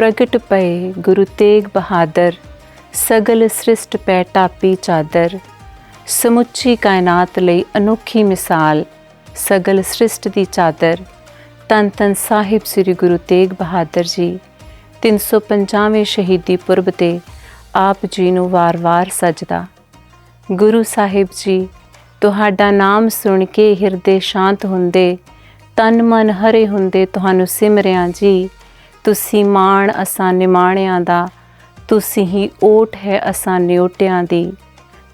ਪ੍ਰਗਟ ਪਏ ਗੁਰੂ ਤੇਗ ਬਹਾਦਰ, ਸਗਲ ਸ੍ਰਿਸ਼ਟ ਪੈ ਟਾਪੀ ਚਾਦਰ। ਸਮੁੱਚੀ ਕਾਇਨਾਤ ਲਈ ਅਨੋਖੀ ਮਿਸਾਲ, ਸਗਲ ਸ੍ਰਿਸ਼ਟ ਦੀ ਚਾਦਰ। ਤਨ ਤਨ ਸਾਹਿਬ ਸ੍ਰੀ ਗੁਰੂ ਤੇਗ ਬਹਾਦਰ ਜੀ 350ਵੇਂ ਸ਼ਹੀਦੀ ਪੁਰਬ ਤੇ ਆਪ ਜੀ ਨੂੰ ਵਾਰ-ਵਾਰ ਸਜਦਾ। ਗੁਰੂ ਸਾਹਿਬ ਜੀ, ਤੁਹਾਡਾ ਨਾਮ ਸੁਣ ਕੇ ਹਿਰਦੇ ਸ਼ਾਂਤ ਹੁੰਦੇ, ਤਨ ਮਨ ਹਰੇ ਹੁੰਦੇ, ਤੁਹਾਨੂੰ ਸਿਮਰਿਆ ਜੀ। ਤੁਸੀਂ ਮਾਣ ਅਸਾਂ ਨਿਮਾਣਿਆਂ ਦਾ, ਤੁਸੀਂ ਹੀ ਓਟ ਹੈ ਅਸਾਂ ਨਿਓਟਿਆਂ ਦੀ।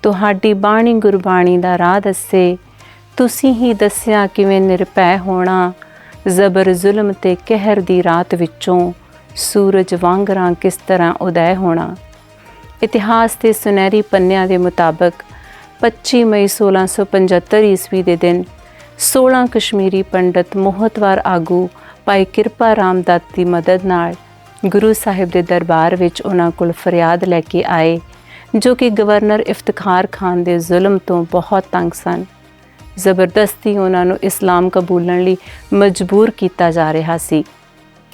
ਤੁਹਾਡੀ ਬਾਣੀ ਗੁਰਬਾਣੀ ਦਾ ਰਾਹ ਦੱਸੇ, ਤੁਸੀਂ ਹੀ ਦੱਸਿਆ ਕਿਵੇਂ ਨਿਰਭੈ ਹੋਣਾ। ਜ਼ਬਰ ਜ਼ੁਲਮ ਤੇ ਕਹਿਰ ਦੀ ਰਾਤ ਵਿੱਚੋਂ ਸੂਰਜ ਵਾਂਗਰਾਂ ਕਿਸ ਤਰ੍ਹਾਂ ਉਦੈ ਹੋਣਾ। ਇਤਿਹਾਸ ਦੇ ਸੁਨਹਿਰੀ ਪੰਨਿਆਂ ਦੇ ਮੁਤਾਬਕ 25 ਮਈ 1675 ਈਸਵੀ ਦੇ ਦਿਨ 16 ਕਸ਼ਮੀਰੀ ਪੰਡਤ ਮੋਹਤਵਾਰ ਆਗੂ ਭਾਈ ਕਿਰਪਾ ਰਾਮ ਦੱਤ ਦੀ ਮਦਦ ਨਾਲ ਗੁਰੂ ਸਾਹਿਬ ਦੇ ਦਰਬਾਰ ਵਿੱਚ ਉਹਨਾਂ ਕੋਲ ਫਰਿਆਦ ਲੈ ਕੇ ਆਏ, ਜੋ ਕਿ ਗਵਰਨਰ ਇਫਤਖਾਰ ਖਾਨ ਦੇ ਜ਼ੁਲਮ ਤੋਂ ਬਹੁਤ ਤੰਗ ਸਨ। ਜ਼ਬਰਦਸਤੀ ਉਹਨਾਂ ਨੂੰ ਇਸਲਾਮ ਕਬੂਲਣ ਲਈ ਮਜਬੂਰ ਕੀਤਾ ਜਾ ਰਿਹਾ ਸੀ।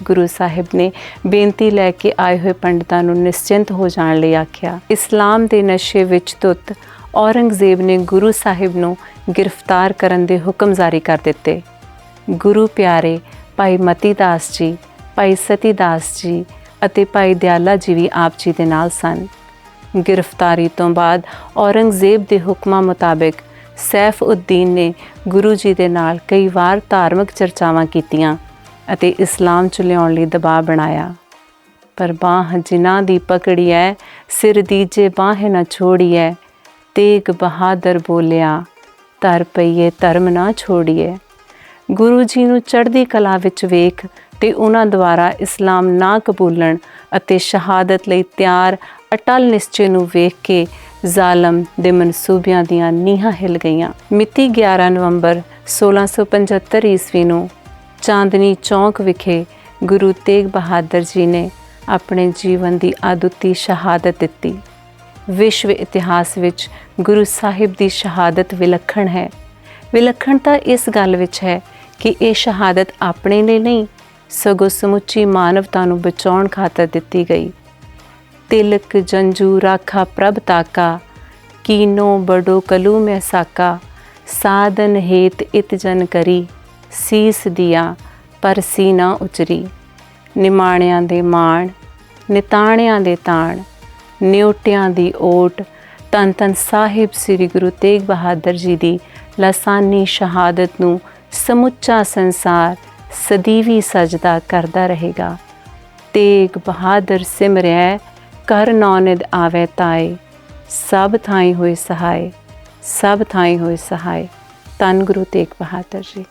ਗੁਰੂ ਸਾਹਿਬ ਨੇ ਬੇਨਤੀ ਲੈ ਕੇ ਆਏ ਹੋਏ ਪੰਡਤਾਂ ਨੂੰ ਨਿਸ਼ਚਿੰਤ ਹੋ ਜਾਣ ਲਈ ਆਖਿਆ, ਇਸਲਾਮ ਦੇ ਨਸ਼ੇ ਵਿੱਚ ਧੁੱਤ, ਔਰੰਗਜ਼ੇਬ ਨੇ ਗੁਰੂ ਸਾਹਿਬ ਨੂੰ ਗ੍ਰਿਫਤਾਰ ਕਰਨ ਦੇ ਹੁਕਮ ਜਾਰੀ ਕਰ ਦਿੱਤੇ। ਗੁਰੂ ਪਿਆਰੇ ਭਾਈ ਮਤੀ ਦਾਸ ਜੀ, ਭਾਈ ਸਤੀ ਦਾਸ ਜੀ ਅਤੇ ਭਾਈ ਦਿਆਲਾ ਜੀ ਵੀ ਆਪ ਜੀ ਦੇ ਨਾਲ ਸਨ। ਗ੍ਰਿਫਤਾਰੀ ਤੋਂ ਬਾਅਦ ਔਰੰਗਜ਼ੇਬ ਦੇ ਹੁਕਮਾਂ ਮੁਤਾਬਕ ਸੈਫ ਉਦੀਨ ਨੇ ਗੁਰੂ ਜੀ ਦੇ ਨਾਲ ਕਈ ਵਾਰ ਧਾਰਮਿਕ ਚਰਚਾਵਾਂ ਕੀਤੀਆਂ ਅਤੇ ਇਸਲਾਮ ਚ ਲਿਆਉਣ ਲਈ ਦਬਾਅ ਬਣਾਇਆ। ਪਰ ਬਾਹ ਜਿਨ੍ਹਾਂ ਦੀ ਪਕੜੀ ਐ, ਸਿਰ ਦੀਜੇ ਬਾਹ ਨਾ ਛੋੜੀਐ, ਤੇਗ ਬਹਾਦਰ ਬੋਲਿਆ, ਧਰ ਪਈਏ, ਧਰਮ ਨਾ ਛੋੜੀਏ। ਗੁਰੂ ਜੀ ਨੂੰ ਚੜ੍ਹਦੀ ਕਲਾ ਵਿੱਚ ਵੇਖ ਤੇ ਉਹਨਾਂ ਦੁਆਰਾ ਇਸਲਾਮ ਨਾ ਕਬੂਲਣ ਅਤੇ ਸ਼ਹਾਦਤ ਲਈ ਤਿਆਰ, ਅਟਲ ਨਿਸ਼ਚੇ ਨੂੰ ਵੇਖ ਕੇ ਜ਼ਾਲਮ ਦੇ ਮਨਸੂਬਿਆਂ ਦੀਆਂ ਨੀਹਾਂ ਹਿਲ ਗਈਆਂ। ਮਿਤੀ 11 ਨਵੰਬਰ 1675 ਈਸਵੀ ਨੂੰ ਚਾਂਦਨੀ ਚੌਂਕ ਵਿਖੇ ਗੁਰੂ ਤੇਗ ਬਹਾਦਰ ਜੀ ਨੇ ਆਪਣੇ ਜੀਵਨ ਦੀ ਆਦੁੱਤੀ ਸ਼ਹਾਦਤ ਦਿੱਤੀ। ਵਿਸ਼ਵ ਇਤਿਹਾਸ ਵਿੱਚ ਗੁਰੂ ਸਾਹਿਬ ਦੀ ਸ਼ਹਾਦਤ ਵਿਲੱਖਣ ਹੈ। ਵਿਲੱਖਣਤਾ ਇਸ ਗੱਲ ਵਿੱਚ ਹੈ ਕਿ ਇਹ ਸ਼ਹਾਦਤ ਆਪਣੇ ਲਈ ਨਹੀਂ, ਸਗੋਂ ਸਮੁੱਚੀ ਮਾਨਵਤਾ ਨੂੰ ਬਚਾਉਣ ਖਾਤਰ ਦਿੱਤੀ ਗਈ। ਤਿਲਕ, ਜੰਜੂ, ਰਾਖਾ, ਪ੍ਰਭ ਤਾਕਾ, ਕੀਨੋ, ਬੜੋ, ਕਲੂ ਮੈਂ ਸਾਕਾ ਸਾਧਨ ਹੇਤ ਇਤ ਜਨ ਕਰੀ, ਸੀਸ ਦਿਆ, ਪਰ ਸੀਨਾ ਉਚਰੀ। ਨਿਮਾਣਿਆਂ ਦੇ ਮਾਣ, ਨਿਤਾਣਿਆਂ ਦੇ ਤਾਣ, ਨਿਉਟਿਆਂ ਦੀ ਓਟ ਤਨ ਤਨ ਸਾਹਿਬ ਸ੍ਰੀ ਗੁਰੂ ਤੇਗ ਬਹਾਦਰ ਜੀ ਦੀ ਲਸਾਨੀ ਸ਼ਹਾਦਤ ਨੂੰ ਸਮੁੱਚਾ ਸੰਸਾਰ ਸਦੀਵੀ ਸਜਦਾ ਕਰਦਾ ਰਹੇਗਾ। ਤੇਗ ਬਹਾਦਰ ਸਿਮਰਿਆ ਕਰ ਨੌਨਿਦ ਆਵੇ ਤਾਏ। ਸਭ ਥਾਈ ਹੋਏ ਸਹਾਏ, ਸਭ ਥਾਈ ਹੋਏ ਸਹਾਏ। ਤਨ ਗੁਰੂ ਤੇਗ ਬਹਾਦਰ ਜੀ।